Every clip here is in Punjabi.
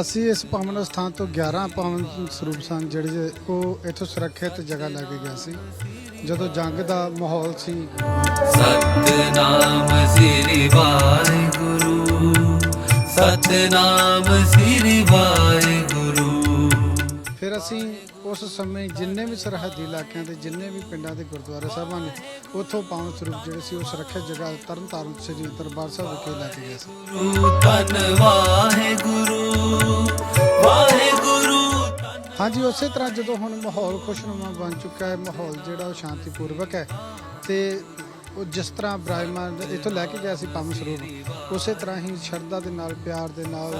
ਅਸੀਂ ਇਸ ਪਾਵਨ ਸਥਾਨ ਤੋਂ 11 ਪਾਵਨ ਸਰੂਪ ਸਨ ਜਿਹੜੇ ਉਹ ਇੱਥੋਂ ਸੁਰੱਖਿਅਤ ਜਗ੍ਹਾ ਲੈ ਕੇ ਗਿਆ ਸੀ। ਜਦੋਂ ਜੰਗ ਦਾ ਮਾਹੌਲ ਸੀ। ਸਤਨਾਮ ਸ੍ਰੀ ਵਾਹਿਗੁਰੂ ਸਤਨਾਮ ਸ੍ਰੀ ਵਾਹਿਗੁਰੂ। ਫਿਰ ਅਸੀਂ ਉਸ ਸਮੇਂ ਜਿੰਨੇ ਵੀ ਸਰਹੱਦੀ ਇਲਾਕਿਆਂ ਦੇ ਜਿੰਨੇ ਵੀ ਪਿੰਡਾਂ ਦੇ ਗੁਰਦੁਆਰੇ ਸਾਹਿਬਾਂ ਨੇ ਉੱਥੋਂ ਪਾਵਨ ਸਰੂਪ ਜਿਹੜੇ ਸੀ ਉਹ ਸੁਰੱਖਿਅਤ ਜਗ੍ਹਾ ਤਰਨਤਾਰਨ ਸ੍ਰੀ ਦਰਬਾਰ ਸਾਹਿਬ ਵਿਖੇ ਲੈ ਕੇ ਗਏ ਸੀ। ਵਾਹਿਗੁਰੂ ਵਾਹਿਗੁਰੂ ਹਾਂਜੀ ਉਸੇ ਤਰ੍ਹਾਂ ਜਦੋਂ ਹੁਣ ਮਾਹੌਲ ਖੁਸ਼ਨੁਮਾ ਬਣ ਚੁੱਕਾ ਹੈ ਮਾਹੌਲ ਜਿਹੜਾ ਉਹ ਸ਼ਾਂਤੀਪੂਰਵਕ ਹੈ ਤੇ ਉਹ ਜਿਸ ਤਰ੍ਹਾਂ ਬ੍ਰਾਹਮਣ ਇੱਥੋਂ ਲੈ ਕੇ ਗਿਆ ਸੀ ਪੰਮ ਸਰੂਪ, ਉਸੇ ਤਰ੍ਹਾਂ ਹੀ ਸ਼ਰਧਾ ਦੇ ਨਾਲ, ਪਿਆਰ ਦੇ ਨਾਲ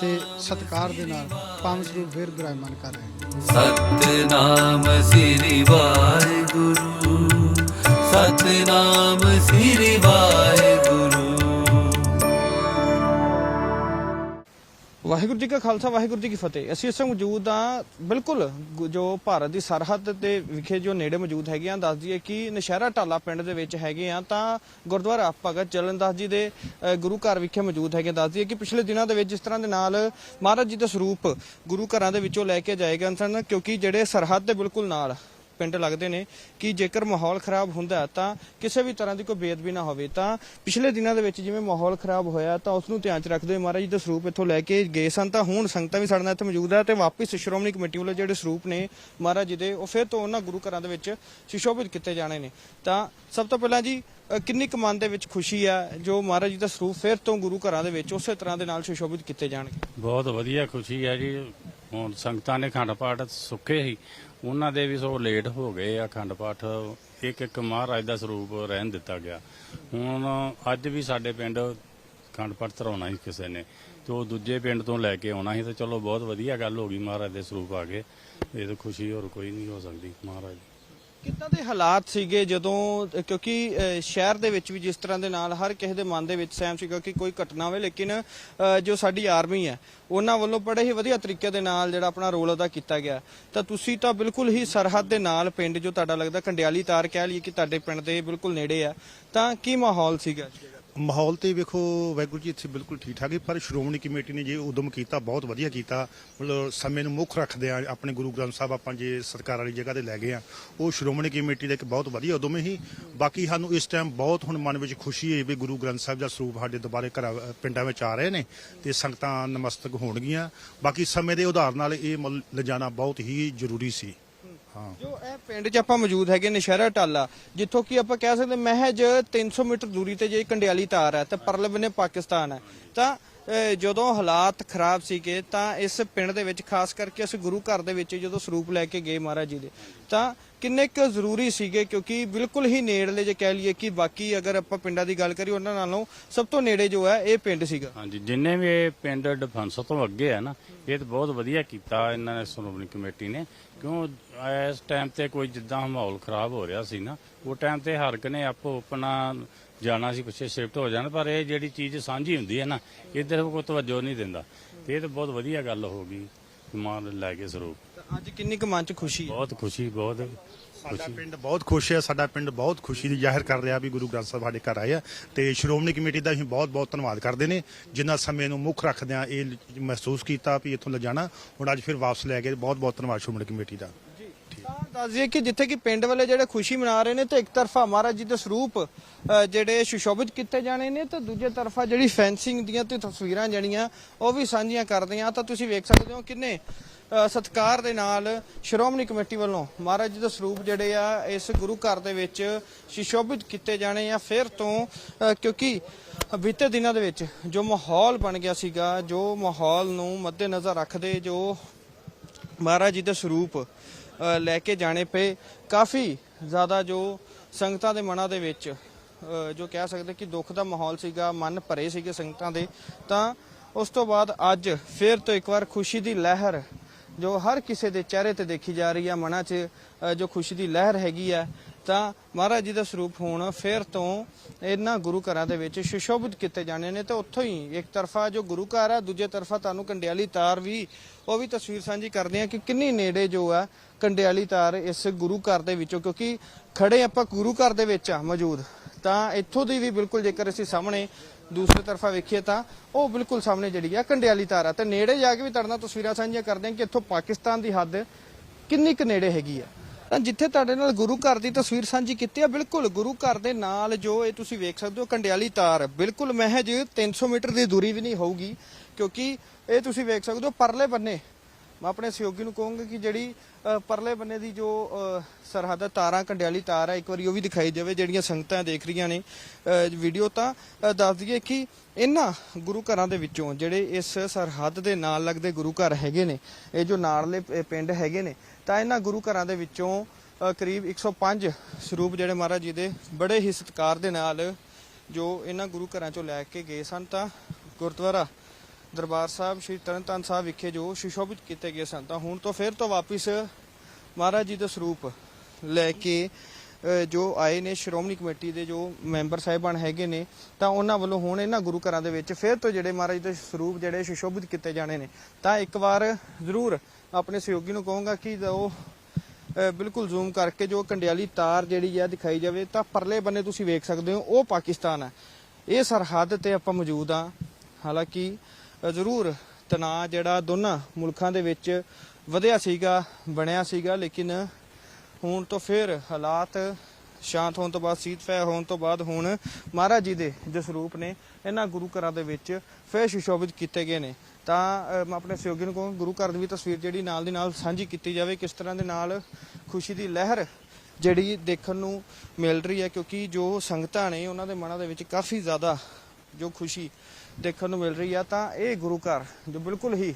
ਤੇ ਸਤਿਕਾਰ ਦੇ ਨਾਲ ਪੰਮ ਸਰੂਪ ਫਿਰ ਬ੍ਰਾਹਮਣ ਕਰ ਰਹੇ ਹਨ ਸਤਨਾਮ ਸ੍ਰੀ ਵਾਹਿਗੁਰੂ, ਸਤਨਾਮ ਸ੍ਰੀ ਵਾਹਿਗੁਰੂ। ਵਾਹਿਗੁਰੂ ਜੀ ਕਾ ਖਾਲਸਾ, ਵਾਹਿਗੁਰੂ ਜੀ ਕੀ ਫਤਿਹ। ਅਸੀਂ ਇਸ ਵਕਤ ਮੌਜੂਦ ਹਾਂ, ਬਿਲਕੁਲ ਜੋ ਭਾਰਤ ਦੀ ਸਰਹੱਦ ਤੇ ਵਿਖੇ ਜੋ ਨੇੜੇ ਮੌਜੂਦ ਹੈਗੇ ਆ ਦੱਸ ਦਈਏ ਕਿ ਨਸ਼ਹਿਰਾ ਢਾਲਾ ਪਿੰਡ ਦੇ ਵਿੱਚ ਹੈਗੇ ਆ ਤਾਂ ਗੁਰਦੁਆਰਾ ਭਗਤ ਜਲਨਦਾਸ ਜੀ ਦੇ ਗੁਰੂ ਘਰ ਵਿਖੇ ਮੌਜੂਦ ਹੈਗੇ ਦੱਸ ਦਈਏ ਕਿ ਪਿਛਲੇ ਦਿਨਾਂ ਦੇ ਵਿੱਚ ਜਿਸ ਤਰ੍ਹਾਂ ਦੇ ਨਾਲ ਮਹਾਰਾਜ ਜੀ ਦਾ ਸਰੂਪ ਗੁਰੂ ਘਰਾਂ ਦੇ ਵਿੱਚੋਂ ਲੈ ਕੇ ਜਾਏ ਗਏ ਸਨ, ਕਿਉਂਕਿ ਜਿਹੜੇ ਸਰਹੱਦ ਦੇ ਬਿਲਕੁਲ ਨਾਲ ਪਿੰਡ ਲੱਗਦੇ ਨੇ ਕਿ ਜੇਕਰ ਮਾਹੌਲ ਖਰਾਬ ਹੁੰਦਾ ਤਾਂ ਕਿਸੇ ਵੀ ਤਰ੍ਹਾਂ ਦੀ ਕੋਈ ਬੇਅਦਬੀ ਨਾ ਹੋਵੇ। ਤਾਂ ਪਿਛਲੇ ਦਿਨਾਂ ਦੇ ਵਿੱਚ ਜਿਵੇਂ ਮਾਹੌਲ ਖਰਾਬ ਹੋਇਆ ਤਾਂ ਉਸ ਨੂੰ ਧਿਆਨ 'ਚ ਰੱਖਦੇ ਹੋਏ ਮਹਾਰਾਜ ਜੀ ਦਾ ਸਰੂਪ ਇੱਥੋਂ ਲੈ ਕੇ ਗਏ ਸਨ ਤਾਂ ਹੁਣ ਸੰਗਤਾਂ ਵੀ ਸਾਡੇ ਨਾਲ ਇੱਥੇ ਮੌਜੂਦ ਹੈ ਤੇ ਵਾਪਸ ਸ਼੍ਰੋਮਣੀ ਕਮੇਟੀ ਵੱਲੋਂ ਜਿਹੜੇ ਸਰੂਪ ਨੇ ਮਹਾਰਾਜ ਜੀ ਦੇ, ਉਹ ਫਿਰ ਤੋਂ ਉਹਨਾਂ ਗੁਰੂ ਘਰਾਂ ਦੇ ਵਿੱਚ ਸੁਸ਼ੋਭਿਤ ਕੀਤੇ ਜਾਣੇ ਨੇ। ਤਾਂ ਸਭ ਤੋਂ ਪਹਿਲਾਂ ਜੀ ਕਿੰਨੀ ਕੁ ਮਨ ਦੇ ਵਿੱਚ ਖੁਸ਼ੀ ਆ ਜੋ ਮਹਾਰਾਜ ਜੀ ਦਾ ਸਰੂਪ ਫਿਰ ਤੋਂ ਗੁਰੂ ਘਰਾਂ ਦੇ ਵਿੱਚ ਉਸੇ ਤਰ੍ਹਾਂ ਦੇ ਨਾਲ ਸੁਸ਼ੋਭਿਤ ਕੀਤੇ ਜਾਣਗੇ? ਬਹੁਤ ਵਧੀਆ ਖੁਸ਼ੀ ਹੈ ਜੀ। ਹੁਣ ਸੰਗਤਾਂ ਨੇ ਖੰਡ ਪਾਠ ਸੁੱਕੇ ਹੀ ਉਹਨਾਂ ਦੇ ਵੀ ਸੋ ਲੇਟ ਹੋ ਗਏ ਆ ਅਖੰਡ ਪਾਠ। ਇੱਕ ਇੱਕ ਮਹਾਰਾਜ ਦਾ ਸਰੂਪ ਰਹਿਣ ਦਿੱਤਾ ਗਿਆ। ਹੁਣ ਅੱਜ ਵੀ ਸਾਡੇ ਪਿੰਡ ਅਖੰਡ ਪਾਠ ਧਰਾਉਣਾ ਸੀ ਕਿਸੇ ਨੇ। ਤੇ ਉਹ ਦੂਜੇ ਪਿੰਡ ਤੋਂ ਲੈ ਕੇ ਆਉਣਾ ਸੀ ਤੇ ਚਲੋ ਬਹੁਤ ਵਧੀਆ ਗੱਲ ਹੋ ਗਈ ਮਹਾਰਾਜ ਦੇ ਸਰੂਪ ਆ ਗਏ। ਇਹ ਤਾਂ ਖੁਸ਼ੀ ਹੋਰ ਕੋਈ ਨਹੀਂ ਹੋ ਸਕਦੀ ਮਹਾਰਾਜ ਕਿੱਦਾਂ ਦੇ ਹਾਲਾਤ ਸੀਗੇ ਜਦੋਂ, ਕਿਉਂਕਿ ਸ਼ਹਿਰ ਦੇ ਵਿੱਚ ਵੀ ਜਿਸ ਤਰ੍ਹਾਂ ਦੇ ਨਾਲ ਹਰ ਕਿਸੇ ਦੇ ਮਨ ਦੇ ਵਿੱਚ ਸਹਿਮ ਸੀਗਾ ਕਿ ਕੋਈ ਘਟਨਾ ਹੋਵੇ, ਲੇਕਿਨ ਜੋ ਸਾਡੀ ਆਰਮੀ ਹੈ, ਉਹਨਾਂ ਵੱਲੋਂ ਬੜੇ ਹੀ ਵਧੀਆ ਤਰੀਕੇ ਦੇ ਨਾਲ ਜਿਹੜਾ ਆਪਣਾ ਰੋਲ ਅਦਾ ਕੀਤਾ ਗਿਆ। ਤਾਂ ਤੁਸੀਂ ਤਾਂ ਬਿਲਕੁਲ ਹੀ ਸਰਹੱਦ ਦੇ ਨਾਲ ਪਿੰਡ ਜੋ ਤੁਹਾਡਾ ਲੱਗਦਾ ਕੰਡਿਆਲੀ ਤਾਰ ਕਹਿ ਲਈਏ ਕਿ ਤੁਹਾਡੇ ਪਿੰਡ ਦੇ ਬਿਲਕੁਲ ਨੇੜੇ ਆ ਤਾਂ ਕੀ ਮਾਹੌਲ ਸੀਗਾ ਮਾਹੌਲ ਤੇ ਵੇਖੋ, ਵਾਹਿਗੁਰੂ ਜੀ, ਇੱਥੇ ਬਿਲਕੁਲ ਠੀਕ ਠਾਕ ਹੈ, ਪਰ ਸ਼੍ਰੋਮਣੀ ਕਮੇਟੀ ਨੇ ਜੇ ਉਦਮ ਕੀਤਾ, ਬਹੁਤ ਵਧੀਆ ਕੀਤਾ। ਮਤਲਬ ਸਮੇਂ ਨੂੰ ਮੁੱਖ ਰੱਖਦੇ ਆ, ਆਪਣੇ ਗੁਰੂ ਗ੍ਰੰਥ ਸਾਹਿਬ ਆਪਾਂ ਜੇ ਸਰਕਾਰ ਵਾਲੀ ਜਗ੍ਹਾ ਤੇ ਲੈ ਗਏ ਆ, ਉਹ ਸ਼੍ਰੋਮਣੀ ਕਮੇਟੀ ਦਾ ਇੱਕ ਬਹੁਤ ਵਧੀਆ ਉਦਮ ਹੀ। ਬਾਕੀ ਸਾਨੂੰ ਇਸ ਟਾਈਮ ਬਹੁਤ ਹੁਣ ਮਨ ਵਿੱਚ ਖੁਸ਼ੀ ਹੈ ਵੀ ਗੁਰੂ ਗ੍ਰੰਥ ਸਾਹਿਬ ਦਾ ਸਰੂਪ ਸਾਡੇ ਦੁਬਾਰੇ ਘਰਾਂ, ਪਿੰਡਾਂ ਵਿੱਚ ਆ ਰਹੇ ਨੇ ਤੇ ਸੰਗਤਾਂ ਨਮਸਤਕ ਹੋਣਗੀਆਂ। ਬਾਕੀ ਸਮੇਂ ਦੇ ਉਦਾਹਰਨ ਨਾਲ ਇਹ ਮੁੱਲ ਲਿਜਾਣਾ ਬਹੁਤ ਹੀ ਜ਼ਰੂਰੀ ਸੀ। ਹਾਂ। ਜੋ ਇਹ ਪਿੰਡ 'ਚ ਆਪਾਂ ਮੌਜੂਦ ਹੈਗੇ ਨਸ਼ਹਿਰਾ ਟਾਲਾ ਜਿੱਥੋਂ ਕਿ ਆਪਾਂ ਕਹਿ ਸਕਦੇ ਮਹਿਜ 300 ਮੀਟਰ ਦੂਰੀ ਤੇ ਜੇ ਕੰਡਿਆਲੀ ਤਾਰ ਹੈ ਤੇ ਪਰਲੇ ਬੰਨੇ ਪਾਕਿਸਤਾਨ ਹੈ। ਤਾਂ ਅਹ, ਜਦੋਂ ਹਾਲਾਤ ਖਰਾਬ ਸੀਗੇ ਤਾਂ ਇਸ ਪਿੰਡ ਦੇ ਵਿੱਚ ਖਾਸ ਕਰਕੇ ਇਸ ਗੁਰੂ ਘਰ ਦੇ ਵਿੱਚ ਜਦੋਂ ਸਰੂਪ ਲੈ ਕੇ ਗਏ ਮਹਾਰਾਜ ਜੀ ਦੇ ਤਾਂ ਕਿੰਨੇ ਕੁ ਜ਼ਰੂਰੀ ਸੀਗੇ? ਕਿਉਂਕਿ ਬਿਲਕੁਲ ਹੀ ਨੇੜਲੇ ਜੇ ਕਹਿ ਲਈਏ ਕਿ ਬਾਕੀ ਅਗਰ ਆਪਾਂ ਪਿੰਡਾਂ ਦੀ ਗੱਲ ਕਰੀਏ ਉਹਨਾਂ ਨਾਲੋਂ ਸਭ ਤੋਂ ਨੇੜੇ ਜੋ ਹੈ ਇਹ ਪਿੰਡ ਸੀਗਾ। ਹਾਂਜੀ ਜਿੰਨੇ ਵੀ ਇਹ ਪਿੰਡ ਡਿਫੈਂਸ ਤੋਂ ਅੱਗੇ ਆ ਨਾ ਇਹ ਤਾਂ ਬਹੁਤ ਵਧੀਆ ਕੀਤਾ ਇਹਨਾਂ ਨੇ ਸ਼੍ਰੋਮਣੀ ਕਮੇਟੀ ਨੇ। ਕਿਉਂ ਇਸ ਟਾਈਮ ਤੇ ਕੋਈ ਜਿੱਦਾਂ ਮਾਹੌਲ ਖਰਾਬ ਹੋ ਰਿਹਾ ਸੀ ਨਾ ਉਹ ਟਾਈਮ ਤੇ ਹਰ ਇੱਕ ਨੇ ਆਪੋ ਆਪਣਾ ਜਾਣਾ ਸੀ ਪਿੱਛੇ ਸ਼ਿਫਟ ਹੋ ਜਾਣ ਪਰ ਇਹ ਜਿਹੜੀ ਚੀਜ਼ ਸਾਂਝੀ ਹੁੰਦੀ ਹੈ ਨਾ ਇੱਧਰ ਕੋਈ ਤਵੱਜੋ ਨਹੀਂ ਦਿੰਦਾ। ਤੇ ਇਹ ਤਾਂ ਬਹੁਤ ਵਧੀਆ ਗੱਲ ਹੋ ਗਈ ਮਾਂ ਲੈ ਕੇ ਸਰੂਪ। ਅੱਜ ਕਿੰਨੀ ਕੁ ਮਨ 'ਚ ਖੁਸ਼ੀ ਬਹੁਤ ਖੁਸ਼ੀ ਬਹੁਤ ਸਾਡਾ ਪਿੰਡ ਬਹੁਤ ਖੁਸ਼ ਹੈ, ਸਾਡਾ ਪਿੰਡ ਬਹੁਤ ਖੁਸ਼ੀ ਦੀ ਜ਼ਾਹਿਰ ਕਰ ਰਿਹਾ ਵੀ ਗੁਰੂ ਗ੍ਰੰਥ ਸਾਹਿਬ ਸਾਡੇ ਘਰ ਆਏ ਆ। ਤੇ ਸ਼੍ਰੋਮਣੀ ਕਮੇਟੀ ਦਾ ਅਸੀਂ ਬਹੁਤ ਬਹੁਤ ਧੰਨਵਾਦ ਕਰਦੇ ਨੇ ਜਿਨ੍ਹਾਂ ਸਮੇਂ ਨੂੰ ਮੁੱਖ ਰੱਖਦਿਆਂ ਇਹ ਮਹਿਸੂਸ ਕੀਤਾ ਵੀ ਇੱਥੋਂ ਲਿਜਾਣਾ। ਹੁਣ ਅੱਜ ਫਿਰ ਵਾਪਸ ਲੈ ਗਏ ਬਹੁਤ ਬਹੁਤ ਧੰਨਵਾਦ ਸ਼੍ਰੋਮਣੀ ਕਮੇਟੀ ਦਾ। ਦੱਸ ਦਈਏ ਕਿ ਜਿੱਥੇ ਕਿ ਪਿੰਡ ਵਾਲੇ ਜਿਹੜੇ ਖੁਸ਼ੀ ਮਨਾ ਰਹੇ ਨੇ, ਤੇ ਇੱਕ ਤਰਫਾ ਮਹਾਰਾਜ ਜੀ ਦੇ ਸਰੂਪ ਜਿਹੜੇ ਸੁਸ਼ੋਭਿਤ ਕੀਤੇ ਜਾਣੇ ਨੇ, ਤੇ ਦੂਜੇ ਤਰਫਾ ਜਿਹੜੀ ਫੈਂਸਿੰਗ ਦੀਆਂ ਤੇ ਤਸਵੀਰਾਂ ਜਿਹੜੀਆਂ, ਉਹ ਵੀ ਸਾਂਝੀਆਂ ਕਰਦੇ ਆ ਤਾਂ ਤੁਸੀਂ ਵੇਖ ਸਕਦੇ ਹੋ ਕਿੰਨੇ ਸਤਿਕਾਰ ਦੇ ਨਾਲ ਸ਼੍ਰੋਮਣੀ ਕਮੇਟੀ ਵੱਲੋਂ ਮਹਾਰਾਜ ਜੀ ਦੇ ਸਰੂਪ ਜਿਹੜੇ ਆ, ਇਸ ਗੁਰੂ ਘਰ ਦੇ ਵਿੱਚ ਸੁਸ਼ੋਭਿਤ ਕੀਤੇ ਜਾਣੇ ਆ। ਫਿਰ ਤੋਂ ਕਿਉਂਕਿ ਬੀਤੇ ਦਿਨਾਂ ਦੇ ਵਿੱਚ ਜੋ ਮਾਹੌਲ ਬਣ ਗਿਆ ਸੀਗਾ, ਜੋ ਮਾਹੌਲ ਨੂੰ ਮੱਦੇਨਜ਼ਰ ਰੱਖਦੇ ਜੋ ਮਹਾਰਾਜ ਜੀ ਦੇ ਸਰੂਪ ਲੈ ਕੇ ਜਾਣੇ ਪਏ, ਕਾਫੀ ਜ਼ਿਆਦਾ ਜੋ ਸੰਗਤਾਂ ਦੇ ਮਨਾਂ ਦੇ ਵਿੱਚ ਜੋ ਕਹਿ ਸਕਦੇ ਕਿ ਦੁੱਖ ਦਾ ਮਾਹੌਲ ਸੀਗਾ, ਮਨ ਭਰੇ ਸੀਗੇ ਸੰਗਤਾਂ ਦੇ, ਤਾਂ ਉਸ ਤੋਂ ਬਾਅਦ ਅੱਜ ਫਿਰ ਤੋਂ ਇੱਕ ਵਾਰ ਖੁਸ਼ੀ ਦੀ ਲਹਿਰ ਜੋ ਹਰ ਕਿਸੇ ਦੇ ਚਿਹਰੇ ਤੇ ਦੇਖੀ ਜਾ ਰਹੀ ਹੈ ਮਨਾਂ 'ਚ ਜੋ ਖੁਸ਼ੀ ਦੀ ਲਹਿਰ ਹੈਗੀ ਹੈ ਤਾਂ ਮਹਾਰਾਜ ਜੀ ਦਾ ਸਰੂਪ ਹੁਣ ਫਿਰ ਤੋਂ ਇਹਨਾਂ ਗੁਰੂ ਘਰਾਂ ਦੇ ਵਿੱਚ ਸੁਸ਼ੋਭਿਤ ਕੀਤੇ ਜਾਣੇ ਨੇ, ਤੇ ਉੱਥੋਂ ਹੀ ਇੱਕ ਤਰਫਾ ਜੋ ਗੁਰੂ ਘਰ ਆ, ਦੂਜੇ ਤਰਫਾ ਤੁਹਾਨੂੰ ਕੰਡਿਆਲੀ ਤਾਰ ਵੀ, ਉਹ ਵੀ ਤਸਵੀਰ ਸਾਂਝੀ ਕਰਦੇ ਆ ਕਿ ਕਿੰਨੀ ਨੇੜੇ ਜੋ ਆ ਕੰਡਿਆਲੀ ਤਾਰ ਇਸ ਗੁਰੂ ਘਰ ਦੇ ਵਿੱਚੋਂ, ਕਿਉਂਕਿ ਖੜੇ ਆਪਾਂ ਗੁਰੂ ਘਰ ਦੇ ਵਿੱਚ ਆ ਮੌਜੂਦ, ਤਾਂ ਇੱਥੋਂ ਦੀ ਵੀ ਬਿਲਕੁਲ ਜੇਕਰ ਅਸੀਂ ਸਾਹਮਣੇ ਦੂਸਰੇ ਤਰਫਾ ਵੇਖੀਏ ਤਾਂ ਉਹ ਬਿਲਕੁਲ ਸਾਹਮਣੇ ਜਿਹੜੀ ਆ ਕੰਡਿਆਲੀ ਤਾਰ ਆ ਤੇ ਨੇੜੇ ਜਾ ਕੇ ਵੀ ਤੁਹਾਡੇ ਤਸਵੀਰਾਂ ਸਾਂਝੀਆਂ ਕਰਦੇ ਹਾਂ ਕਿ ਇੱਥੋਂ ਪਾਕਿਸਤਾਨ ਦੀ ਹੱਦ ਕਿੰਨੀ ਕੁ ਨੇੜੇ ਹੈਗੀ ਆ। ਤਾਂ ਜਿੱਥੇ ਤੁਹਾਡੇ ਨਾਲ ਗੁਰੂ ਘਰ ਦੀ ਤਸਵੀਰ ਸਾਂਝੀ ਕੀਤੀ ਆ, ਬਿਲਕੁਲ ਗੁਰੂ ਘਰ ਦੇ ਨਾਲ ਜੋ ਇਹ ਤੁਸੀਂ ਵੇਖ ਸਕਦੇ ਹੋ ਕੰਡਿਆਲੀ ਤਾਰ, ਬਿਲਕੁਲ ਮਹਿਜ 300 ਮੀਟਰ ਦੀ ਦੂਰੀ ਵੀ ਨਹੀਂ ਹੋਊਗੀ, ਕਿਉਂਕਿ ਇਹ ਤੁਸੀਂ ਵੇਖ ਸਕਦੇ ਹੋ ਪਰਲੇ ਬੰਨੇ ਮੈਂ ਆਪਣੇ ਸਹਿਯੋਗੀ ਨੂੰ ਕਹੂੰਗਾ ਕਿ ਜਿਹੜੀ ਪਰਲੇ ਬੰਨੇ ਦੀ ਜੋ ਸਰਹੱਦ ਤਾਰਾਂ ਕੰਡਿਆਲੀ ਤਾਰ ਹੈ ਇੱਕ ਵਾਰੀ ਉਹ ਵੀ ਦਿਖਾਈ ਜਾਵੇ ਜਿਹੜੀਆਂ ਸੰਗਤਾਂ ਦੇਖ ਰਹੀਆਂ ਨੇ ਵੀਡੀਓ ਤਾਂ ਅ, ਦੱਸ ਦਈਏ ਕਿ ਇਹਨਾਂ ਗੁਰੂ ਘਰਾਂ ਦੇ ਵਿੱਚੋਂ ਜਿਹੜੇ ਇਸ ਸਰਹੱਦ ਦੇ ਨਾਲ ਲੱਗਦੇ ਗੁਰੂ ਘਰ ਹੈਗੇ ਨੇ ਇਹ ਜੋ ਨਾਲਲੇ ਪਿੰਡ ਹੈਗੇ ਨੇ ਤਾਂ ਇਹਨਾਂ ਗੁਰੂ ਘਰਾਂ ਦੇ ਵਿੱਚੋਂ ਅ, ਕਰੀਬ 105 ਸਰੂਪ ਜਿਹੜੇ ਮਹਾਰਾਜ ਜੀ ਦੇ ਬੜੇ ਹੀ ਸਤਿਕਾਰ ਦੇ ਨਾਲ ਜੋ ਇਹਨਾਂ ਗੁਰੂ ਘਰਾਂ ਚੋਂ ਲੈ ਕੇ ਗਏ ਸਨ ਤਾਂ ਗੁਰਦੁਆਰਾ ਦਰਬਾਰ ਸਾਹਿਬ ਸ਼੍ਰੀ ਤਰਨਤਾਰਨ ਸਾਹਿਬ ਵਿਖੇ ਜੋ ਸੁਸ਼ੋਭਿਤ ਕੀਤੇ ਗਏ ਸਨ, ਤਾਂ ਹੁਣ ਤੋਂ ਫਿਰ ਤੋਂ ਵਾਪਿਸ ਮਹਾਰਾਜ ਜੀ ਦਾ ਸਰੂਪ ਲੈ ਕੇ ਜੋ ਆਏ ਨੇ ਸ਼੍ਰੋਮਣੀ ਕਮੇਟੀ ਦੇ ਜੋ ਮੈਂਬਰ ਸਾਹਿਬਾਨ ਹੈਗੇ ਨੇ, ਤਾਂ ਉਹਨਾਂ ਵੱਲੋਂ ਹੁਣ ਇਹਨਾਂ ਗੁਰੂ ਘਰਾਂ ਦੇ ਵਿੱਚ ਫਿਰ ਤੋਂ ਜਿਹੜੇ ਮਹਾਰਾਜ ਦੇ ਸਰੂਪ ਜਿਹੜੇ ਸੁਸ਼ੋਭਿਤ ਕੀਤੇ ਜਾਣੇ ਨੇ, ਤਾਂ ਇੱਕ ਵਾਰ ਜ਼ਰੂਰ ਆਪਣੇ ਸਹਿਯੋਗੀ ਨੂੰ ਕਹੂੰਗਾ ਕਿ ਉਹ ਬਿਲਕੁਲ ਜ਼ੂਮ ਕਰਕੇ ਜੋ ਕੰਡਿਆਲੀ ਤਾਰ ਜਿਹੜੀ ਆ ਦਿਖਾਈ ਜਾਵੇ, ਤਾਂ ਪਰਲੇ ਬੰਨੇ ਤੁਸੀਂ ਵੇਖ ਸਕਦੇ ਹੋ, ਉਹ ਪਾਕਿਸਤਾਨ ਹੈ ਇਹ ਸਰਹੱਦ ਤੇ ਆਪਾਂ ਮੌਜੂਦ ਆ। ਹਾਲਾਂਕਿ ਜ਼ਰੂਰ ਤਣਾਅ ਜਿਹੜਾ ਦੋਨਾਂ ਮੁਲਕਾਂ ਦੇ ਵਿੱਚ ਵਧਿਆ ਸੀਗਾ, ਬਣਿਆ ਸੀਗਾ, ਲੇਕਿਨ ਹੁਣ ਤੋਂ ਫਿਰ ਹਾਲਾਤ ਸ਼ਾਂਤ ਹੋਣ ਤੋਂ ਬਾਅਦ, ਸੀਤ ਸੀਤਫੈ ਹੋਣ ਤੋਂ ਬਾਅਦ ਹੁਣ ਮਹਾਰਾਜ ਜੀ ਦੇ ਜੋ ਸਰੂਪ ਨੇ ਇਹਨਾਂ ਗੁਰੂ ਘਰਾਂ ਦੇ ਵਿੱਚ ਫਿਰ ਸੁਸ਼ੋਭਿਤ ਕੀਤੇ ਗਏ ਨੇ। ਤਾਂ ਮੈਂ ਆਪਣੇ ਸਹਿਯੋਗੀ ਨੂੰ ਕਹੂੰ, ਗੁਰੂ ਘਰ ਦੀ ਵੀ ਤਸਵੀਰ ਜਿਹੜੀ ਨਾਲ ਦੀ ਨਾਲ ਸਾਂਝੀ ਕੀਤੀ ਜਾਵੇ ਕਿਸ ਤਰ੍ਹਾਂ ਦੇ ਨਾਲ ਖੁਸ਼ੀ ਦੀ ਲਹਿਰ ਜਿਹੜੀ ਦੇਖਣ ਨੂੰ ਮਿਲ ਰਹੀ ਹੈ, ਕਿਉਂਕਿ ਜੋ ਸੰਗਤਾਂ ਨੇ ਉਹਨਾਂ ਦੇ ਮਨਾਂ ਦੇ ਵਿੱਚ ਕਾਫੀ ਜ਼ਿਆਦਾ ਜੋ ਖੁਸ਼ੀ ਦੇਖਣ ਨੂੰ ਮਿਲ ਰਹੀ ਆ ਤਾਂ ਇਹ ਗੁਰੂ ਘਰ, ਜੋ ਬਿਲਕੁਲ ਹੀ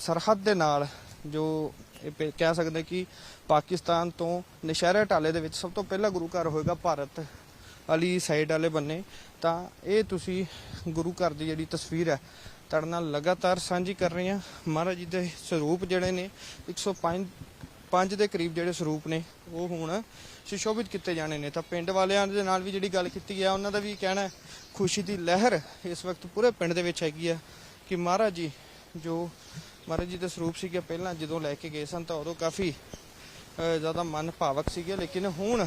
ਸਰਹੱਦ ਦੇ ਨਾਲ, ਜੋ ਕਹਿ ਸਕਦੇ ਕਿ ਪਾਕਿਸਤਾਨ ਤੋਂ ਨਸ਼ਹਿਰਾ ਟਾਲੇ ਦੇ ਵਿੱਚ ਸਭ ਤੋਂ ਪਹਿਲਾ ਗੁਰੂ ਘਰ ਹੋਏਗਾ ਭਾਰਤ ਵਾਲੀ ਸਾਈਡ ਵਾਲੇ ਬੰਨੇ। ਤਾਂ ਇਹ ਤੁਸੀਂ ਗੁਰੂ ਘਰ ਦੀ ਜਿਹੜੀ ਤਸਵੀਰ ਹੈ, ਤੁਹਾਡੇ ਨਾਲ ਲਗਾਤਾਰ ਸਾਂਝੀ ਕਰ ਰਹੇ ਹਾਂ। ਮਹਾਰਾਜ ਜੀ ਦੇ ਸਰੂਪ ਜਿਹੜੇ ਨੇ 105 ਪੰਜ ਦੇ ਕਰੀਬ ਜਿਹੜੇ ਸਰੂਪ ਨੇ, ਉਹ ਹੁਣ ਸੁਸ਼ੋਭਿਤ ਕੀਤੇ ਜਾਣੇ ਨੇ। ਤਾਂ ਪਿੰਡ ਵਾਲਿਆਂ ਦੇ ਨਾਲ ਵੀ ਜਿਹੜੀ ਗੱਲ ਕੀਤੀ ਹੈ ਉਹਨਾਂ ਦਾ ਵੀ ਕਹਿਣਾ ਹੈ, ਖੁਸ਼ੀ ਦੀ ਲਹਿਰ ਇਸ ਵਕਤ ਪੂਰੇ ਪਿੰਡ ਦੇ ਵਿੱਚ ਹੈਗੀ ਆ ਕਿ ਮਹਾਰਾਜ ਜੀ, ਜੋ ਮਹਾਰਾਜ ਜੀ ਦੇ ਸਰੂਪ ਸੀਗੇ ਪਹਿਲਾਂ ਜਦੋਂ ਲੈ ਕੇ ਗਏ ਸਨ, ਤਾਂ ਉਦੋਂ ਕਾਫੀ ਜ਼ਿਆਦਾ ਮਨ ਭਾਵਕ ਸੀਗੇ। ਲੇਕਿਨ ਹੁਣ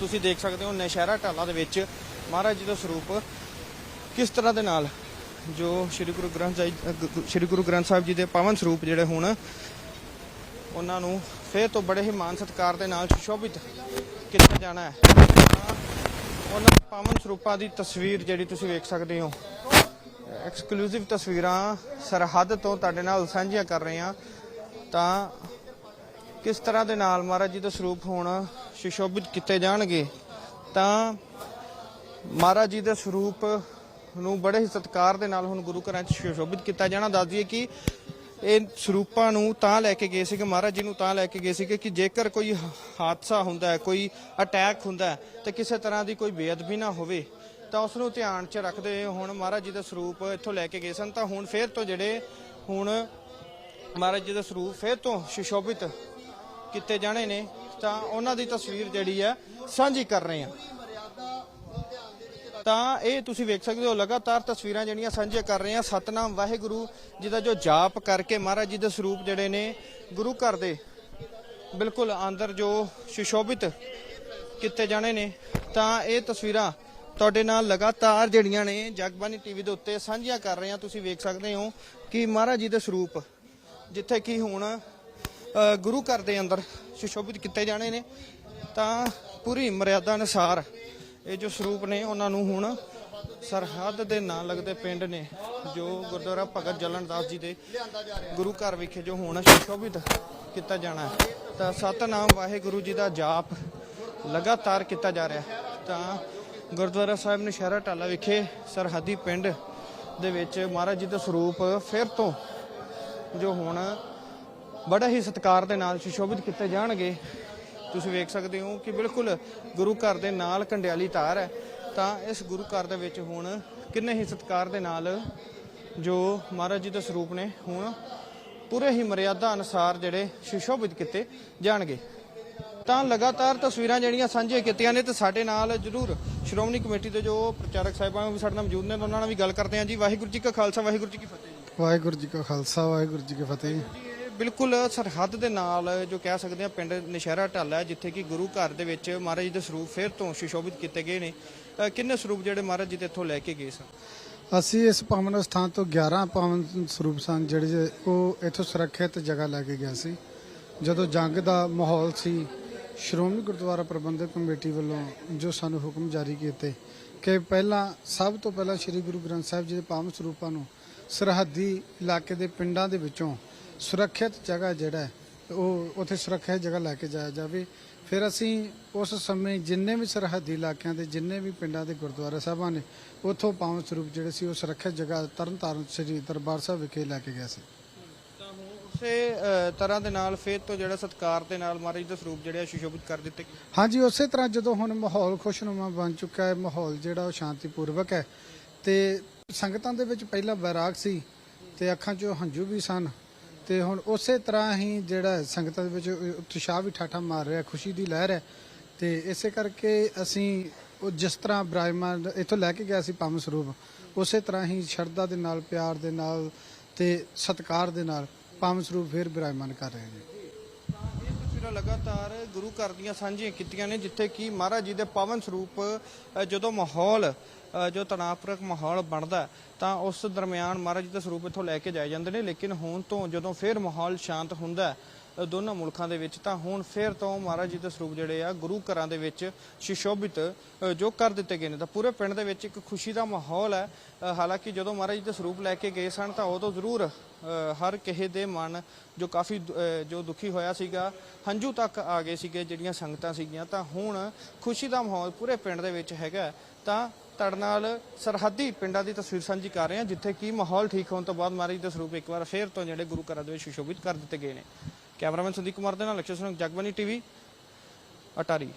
ਤੁਸੀਂ ਦੇਖ ਸਕਦੇ ਹੋ, ਨਸ਼ਹਿਰਾ ਢਾਲਾ ਦੇ ਵਿੱਚ ਮਹਾਰਾਜ ਜੀ ਦਾ ਸਰੂਪ ਕਿਸ ਤਰ੍ਹਾਂ ਦੇ ਨਾਲ, ਜੋ ਸ੍ਰੀ ਗੁਰੂ ਗ੍ਰੰਥ ਸਾਹਿਬ ਸ੍ਰੀ ਗੁਰੂ ਗ੍ਰੰਥ ਸਾਹਿਬ ਜੀ ਦੇ ਪਾਵਨ ਸਰੂਪ ਜਿਹੜੇ ਹੁਣ ਉਹਨਾਂ ਨੂੰ ਫੇਰ ਤੋਂ ਬੜੇ ਹੀ ਮਾਨ ਸਤਿਕਾਰ ਦੇ ਨਾਲ ਸੁਸ਼ੋਭਿਤ ਕੀਤਾ ਜਾਣਾ ਹੈ। ਉਹਨਾਂ ਪਾਵਨ ਸਰੂਪਾਂ ਦੀ ਤਸਵੀਰ ਜਿਹੜੀ ਤੁਸੀਂ ਵੇਖ ਸਕਦੇ ਹੋ ਐਕਸਕਲੂਸਿਵ ਤਸਵੀਰਾਂ ਸਰਹੱਦ ਤੋਂ ਤੁਹਾਡੇ ਨਾਲ ਸਾਂਝੀਆਂ ਕਰ ਰਹੇ ਹਾਂ। ਤਾਂ ਕਿਸ ਤਰ੍ਹਾਂ ਦੇ ਨਾਲ ਮਹਾਰਾਜ ਜੀ ਦੇ ਸਰੂਪ ਹੁਣ ਸੁਸ਼ੋਭਿਤ ਕੀਤੇ ਜਾਣਗੇ? ਤਾਂ ਮਹਾਰਾਜ ਜੀ ਦੇ ਸਰੂਪ ਨੂੰ ਬੜੇ ਹੀ ਸਤਿਕਾਰ ਦੇ ਨਾਲ ਹੁਣ ਗੁਰੂ ਘਰਾਂ 'ਚ ਸੁਸ਼ੋਭਿਤ ਕੀਤਾ ਜਾਣਾ। ਦੱਸ ਦਈਏ ਕਿ ਇਹ ਸਰੂਪਾਂ ਨੂੰ ਤਾਂ ਲੈ ਕੇ ਗਏ ਸੀ ਕਿ ਮਹਾਰਾਜ ਜੀ ਨੂੰ ਤਾਂ ਲੈ ਕੇ ਗਏ ਸੀ ਕਿ ਜੇਕਰ ਕੋਈ ਹ- ਹਾਦਸਾ ਹੁੰਦਾ ਹੈ, ਕੋਈ ਅਟੈਕ ਹੁੰਦਾ ਹੈ, ਤੇ ਕਿਸੇ ਤਰ੍ਹਾਂ ਦੀ ਕੋਈ ਬੇਅਦਬੀ ਨਾ ਹੋਵੇ, ਤਾਂ ਉਸ ਨੂੰ ਧਿਆਨ 'ਚ ਰੱਖਦੇ ਹੁਣ ਮਹਾਰਾਜ ਜੀ ਦਾ ਸਰੂਪ ਇੱਥੋਂ ਲੈ ਕੇ ਗਏ ਸਨ, ਤਾਂ ਹੁਣ ਫੇਰ ਤੋਂ ਜਿਹੜੇ ਹੁਣ ਮਹਾਰਾਜ ਜੀ ਦਾ ਸਰੂਪ ਫੇਰ ਤੋਂ ਸੁਸ਼ੋਭਿਤ ਕੀਤੇ ਜਾਣੇ ਨੇ, ਤਾਂ ਉਹਨਾਂ ਦੀ ਤਸਵੀਰ ਜਿਹੜੀ ਹੈ ਸਾਂਝੀ ਕਰ ਰਹੇ ਹਾਂ। ਤਾਂ ਇਹ ਤੁਸੀਂ ਵੇਖ ਸਕਦੇ ਹੋ, ਲਗਾਤਾਰ ਤਸਵੀਰਾਂ ਜਿਹੜੀਆਂ ਸਾਂਝੀਆਂ ਕਰ ਰਹੇ ਹਾਂ। ਸਤਨਾਮ ਵਾਹਿਗੁਰੂ ਜੀ ਦਾ ਜੋ ਜਾਪ ਕਰਕੇ ਮਹਾਰਾਜ ਜੀ ਦੇ ਸਰੂਪ ਜਿਹੜੇ ਨੇ, ਗੁਰੂ ਘਰ ਦੇ ਬਿਲਕੁਲ ਅੰਦਰ ਜੋ ਸੁਸ਼ੋਭਿਤ ਕੀਤੇ ਜਾਣੇ ਨੇ, ਤਾਂ ਇਹ ਤਸਵੀਰਾਂ ਤੁਹਾਡੇ ਨਾਲ ਲਗਾਤਾਰ ਜਿਹੜੀਆਂ ਨੇ ਜਗਬਾਨੀ ਟੀਵੀ ਦੇ ਉੱਤੇ ਸਾਂਝੀਆਂ ਕਰ ਰਹੇ ਹਾਂ। ਤੁਸੀਂ ਵੇਖ ਸਕਦੇ ਹੋ ਕਿ ਮਹਾਰਾਜ ਜੀ ਦੇ ਸਰੂਪ ਜਿੱਥੇ ਕਿ ਹੁਣ ਗੁਰੂ ਘਰ ਦੇ ਅੰਦਰ ਸੁਸ਼ੋਭਿਤ ਕੀਤੇ ਜਾਣੇ ਨੇ, ਤਾਂ ਪੂਰੀ ਮਰਿਆਦਾ ਅਨੁਸਾਰ ਇਹ ਜੋ ਸਰੂਪ ਨੇ ਉਹਨਾਂ ਨੂੰ ਹੁਣ ਸਰਹੱਦ ਦੇ ਨਾਲ ਲੱਗਦੇ ਪਿੰਡ ਨੇ, ਜੋ ਗੁਰਦੁਆਰਾ ਭਗਤ ਜਲਨਦਾਸ ਜੀ ਦੇ ਗੁਰੂ ਘਰ ਵਿਖੇ ਜੋ ਹੁਣ ਸੁਸ਼ੋਭਿਤ ਕੀਤਾ ਜਾਣਾ ਹੈ। ਤਾਂ ਸਤਨਾਮ ਵਾਹਿਗੁਰੂ ਜੀ ਦਾ ਜਾਪ ਲਗਾਤਾਰ ਕੀਤਾ ਜਾ ਰਿਹਾ ਹੈ। ਤਾਂ ਗੁਰਦੁਆਰਾ ਸਾਹਿਬ ਨਸ਼ਹਿਰਾ ਟਾਲਾ ਵਿਖੇ ਸਰਹੱਦੀ ਪਿੰਡ ਦੇ ਵਿੱਚ ਮਹਾਰਾਜ ਜੀ ਦਾ ਸਰੂਪ ਫਿਰ ਤੋਂ ਜੋ ਹੁਣ ਬੜਾ ਹੀ ਸਤਿਕਾਰ ਦੇ ਨਾਲ ਸੁਸ਼ੋਭਿਤ ਕੀਤੇ ਜਾਣਗੇ। ਤੁਸੀਂ ਵੇਖ ਸਕਦੇ ਹੋ ਕਿ ਬਿਲਕੁਲ ਗੁਰੂ ਘਰ ਦੇ ਨਾਲ ਕੰਡਿਆਲੀ ਤਾਰ ਹੈ। ਤਾਂ ਇਸ ਗੁਰੂ ਘਰ ਦੇ ਵਿੱਚ ਹੁਣ ਕਿੰਨੇ ਹੀ ਸਤਿਕਾਰ ਦੇ ਨਾਲ ਜੋ ਮਹਾਰਾਜ ਜੀ ਦੇ ਸਰੂਪ ਨੇ ਹੁਣ ਪੂਰੇ ਹੀ ਮਰਿਆਦਾ ਅਨੁਸਾਰ ਜਿਹੜੇ ਸੁਸ਼ੋਭਿਤ ਕੀਤੇ ਜਾਣਗੇ। ਤਾਂ ਲਗਾਤਾਰ ਤਸਵੀਰਾਂ ਜਿਹੜੀਆਂ ਸਾਂਝੀਆਂ ਕੀਤੀਆਂ ਨੇ ਤੇ ਸਾਡੇ ਨਾਲ ਜਰੂਰ ਸ਼੍ਰੋਮਣੀ ਕਮੇਟੀ ਦੇ ਜੋ ਪ੍ਰਚਾਰਕ ਸਾਹਿਬਾਨ ਵੀ ਸਾਡੇ ਨਾਲ ਮੌਜੂਦ ਨੇ, ਉਹਨਾਂ ਨਾਲ ਵੀ ਗੱਲ ਕਰਦੇ ਹਾਂ ਜੀ। ਵਾਹਿਗੁਰੂ ਜੀ ਕਾ ਖਾਲਸਾ, ਵਾਹਿਗੁਰੂ ਜੀ ਕੀ ਫਤਿਹ ਵਾਹਿਗੁਰੂ ਜੀ ਕਾ ਖਾਲਸਾ, ਵਾਹਿਗੁਰੂ ਜੀ ਕੀ ਫਤਿਹ। ਬਿਲਕੁਲ ਸਰਹੱਦ ਦੇ ਨਾਲ ਜੋ ਕਹਿ ਸਕਦੇ ਹਾਂ ਪਿੰਡ ਨਸ਼ਹਿਰਾ ਢਾਲਾ ਹੈ ਜਿੱਥੇ ਕਿ ਗੁਰੂ ਘਰ ਦੇ ਵਿੱਚ ਮਹਾਰਾਜ ਜੀ ਦੇ ਸਰੂਪ ਫਿਰ ਤੋਂ ਸੁਸ਼ੋਭਿਤ ਕੀਤੇ ਗਏ ਨੇ। ਅ, ਕਿੰਨੇ ਸਰੂਪ ਜਿਹੜੇ ਮਹਾਰਾਜ ਜੀ ਦੇ ਇੱਥੋਂ ਲੈ ਕੇ ਗਏ ਸਨ? ਅਸੀਂ ਇਸ ਪਾਵਨ ਸਥਾਨ ਤੋਂ 11 ਪਾਵਨ ਸਰੂਪ ਸਨ ਜਿਹੜੇ ਜੇ ਉਹ ਇੱਥੋਂ ਸੁਰੱਖਿਅਤ ਜਗ੍ਹਾ ਲੈ ਕੇ ਗਿਆ ਸੀ। ਜਦੋਂ ਜੰਗ ਦਾ ਮਾਹੌਲ ਸੀ ਸ਼੍ਰੋਮਣੀ ਗੁਰਦੁਆਰਾ ਪ੍ਰਬੰਧਕ ਕਮੇਟੀ ਵੱਲੋਂ ਜੋ ਸਾਨੂੰ ਹੁਕਮ ਜਾਰੀ ਕੀਤੇ ਕਿ ਪਹਿਲਾਂ ਸਭ ਤੋਂ ਪਹਿਲਾਂ ਸ੍ਰੀ ਗੁਰੂ ਗ੍ਰੰਥ ਸਾਹਿਬ ਜੀ ਦੇ ਪਾਵਨ ਸਰੂਪਾਂ ਨੂੰ ਸਰਹੱਦੀ ਇਲਾਕੇ ਦੇ ਪਿੰਡਾਂ ਦੇ ਵਿੱਚੋਂ ਸੁਰੱਖਿਅਤ ਜਗ੍ਹਾ ਜਿਹੜਾ ਉਹ ਉੱਥੇ ਸੁਰੱਖਿਅਤ ਜਗ੍ਹਾ ਲੈ ਕੇ ਜਾਇਆ ਜਾਵੇ ਫਿਰ ਅਸੀਂ ਉਸ ਸਮੇਂ ਜਿੰਨੇ ਵੀ ਸਰਹੱਦੀ ਇਲਾਕਿਆਂ ਦੇ ਜਿੰਨੇ ਵੀ ਪਿੰਡਾਂ ਦੇ ਗੁਰਦੁਆਰਾ ਸਾਹਿਬਾਂ ਨੇ ਉੱਥੋਂ ਪਾਵਨ ਸਰੂਪ ਜਿਹੜੇ ਸੀ ਉਹ ਸੁਰੱਖਿਅਤ ਜਗ੍ਹਾ ਤਰਨਤਾਰਨ ਸ੍ਰੀ ਦਰਬਾਰ ਸਾਹਿਬ ਵਿਖੇ ਲੈ ਕੇ ਗਿਆ ਸੀ ਉਸੇ ਤਰ੍ਹਾਂ ਦੇ ਨਾਲ ਫਿਰ ਤੋਂ ਜਿਹੜਾ ਸਤਕਾਰ ਦੇ ਨਾਲ ਮਹਾਰਾਜ ਦੇ ਸਰੂਪ ਜਿਹੜੇ ਸੁਸ਼ੋਭਿਤ ਕਰ ਦਿੱਤੇ। ਹਾਂਜੀ ਉਸੇ ਤਰ੍ਹਾਂ ਜਦੋਂ ਹੁਣ ਮਾਹੌਲ ਖੁਸ਼ਨੁਮਾ ਬਣ ਚੁੱਕਾ ਹੈ ਮਾਹੌਲ ਜਿਹੜਾ ਉਹ ਸ਼ਾਂਤੀਪੂਰਵਕ ਹੈ ਤੇ ਸੰਗਤਾਂ ਦੇ ਵਿੱਚ ਪਹਿਲਾਂ ਵੈਰਾਗ ਸੀ ਤੇ ਅੱਖਾਂ 'ਚੋਂ ਹੰਝੂ ਵੀ ਸਨ ਤੇ ਹੁਣ ਉਸੇ ਤਰ੍ਹਾਂ ਹੀ ਜਿਹੜਾ ਸੰਗਤਾਂ ਦੇ ਵਿੱਚ ਉਤਸ਼ਾਹ ਵੀ ਠਾਠਾ ਮਾਰ ਰਿਹਾ, ਖੁਸ਼ੀ ਦੀ ਲਹਿਰ ਹੈ। ਤੇ ਇਸੇ ਕਰਕੇ ਅਸੀਂ ਉਹ ਜਿਸ ਤਰ੍ਹਾਂ ਬਰਾਜਮਾਨ ਇੱਥੋਂ ਲੈ ਕੇ ਗਿਆ ਸੀ ਪਾਵਨ ਸਰੂਪ, ਉਸੇ ਤਰ੍ਹਾਂ ਹੀ ਸ਼ਰਧਾ ਦੇ ਨਾਲ, ਪਿਆਰ ਦੇ ਨਾਲ ਤੇ ਸਤਿਕਾਰ ਦੇ ਨਾਲ ਪਾਵਨ ਸਰੂਪ ਫਿਰ ਬਿਰਾਜਮਾਨ ਕਰ ਰਹੇ ਨੇ। ਜੀ ਇਹ ਤਸਵੀਰਾਂ ਲਗਾਤਾਰ ਗੁਰੂ ਘਰ ਦੀਆਂ ਸਾਂਝੀਆਂ ਕੀਤੀਆਂ ਨੇ, ਜਿੱਥੇ ਕਿ ਮਹਾਰਾਜ ਜੀ ਦੇ ਪਾਵਨ ਸਰੂਪ ਜਦੋਂ ਮਾਹੌਲ ਜੋ ਤਣਾਅਪੂਰਕ ਮਾਹੌਲ ਬਣਦਾ ਤਾਂ ਉਸ ਦਰਮਿਆਨ ਮਹਾਰਾਜ ਜੀ ਦਾ ਸਰੂਪ ਇੱਥੋਂ ਲੈ ਕੇ ਜਾਏ ਜਾਂਦੇ ਨੇ। ਲੇਕਿਨ ਹੁਣ ਤੋਂ ਜਦੋਂ ਫਿਰ ਮਾਹੌਲ ਸ਼ਾਂਤ ਹੁੰਦਾ ਦੋਨਾਂ ਮੁਲਕਾਂ ਦੇ ਵਿੱਚ, ਤਾਂ ਹੁਣ ਫਿਰ ਤੋਂ ਮਹਾਰਾਜ ਜੀ ਦੇ ਸਰੂਪ ਜਿਹੜੇ ਆ, ਗੁਰੂ ਘਰਾਂ ਦੇ ਵਿੱਚ ਸੁਸ਼ੋਭਿਤ ਜੋ ਕਰ ਦਿੱਤੇ ਗਏ ਨੇ। ਤਾਂ ਪੂਰੇ ਪਿੰਡ ਦੇ ਵਿੱਚ ਇੱਕ ਖੁਸ਼ੀ ਦਾ ਮਾਹੌਲ ਹੈ। ਹਾਲਾਂਕਿ ਜਦੋਂ ਮਹਾਰਾਜ ਜੀ ਦੇ ਸਰੂਪ ਲੈ ਕੇ ਗਏ ਸਨ, ਤਾਂ ਉਦੋਂ ਜ਼ਰੂਰ ਹਰ ਕਿਸੇ ਦੇ ਮਨ ਜੋ ਕਾਫੀ ਦੁ- ਜੋ ਦੁਖੀ ਹੋਇਆ ਸੀਗਾ, ਹੰਝੂ ਤੱਕ ਆ ਗਏ ਸੀਗੇ ਜਿਹੜੀਆਂ ਸੰਗਤਾਂ ਸੀਗੀਆਂ। ਤਾਂ ਹੁਣ ਖੁਸ਼ੀ ਦਾ ਮਾਹੌਲ ਪੂਰੇ ਪਿੰਡ ਦੇ ਵਿੱਚ ਹੈਗਾ ਤਾਂ ਤੁਹਾਡੇ ਨਾਲ ਸਰਹੱਦੀ ਪਿੰਡਾਂ ਦੀ ਤਸਵੀਰ ਸਾਂਝੀ ਕਰ ਰਹੇ ਹਾਂ, ਜਿੱਥੇ ਕੀ ਮਾਹੌਲ ਠੀਕ ਹੋਣ ਤੋਂ ਬਾਅਦ ਮਹਾਰਾਜ ਦੇ ਸਰੂਪ ਇੱਕ ਵਾਰ ਫੇਰ ਤੋਂ ਜਿਹੜੇ ਗੁਰੂ ਘਰਾਂ ਦੇ ਵਿੱਚ ਸੁਸ਼ੋਭਿਤ ਕਰ ਦਿੱਤੇ ਗਏ ਨੇ। ਕੈਮਰਾਮੈਨ ਸੰਦੀਪ ਕੁਮਾਰ ਦੇ ਨਾਲ ਲਕਸ਼ੇ ਸਿੰਘ ਜਗਬਾਨੀ ਟੀਵੀ, ਅਟਾਰੀ।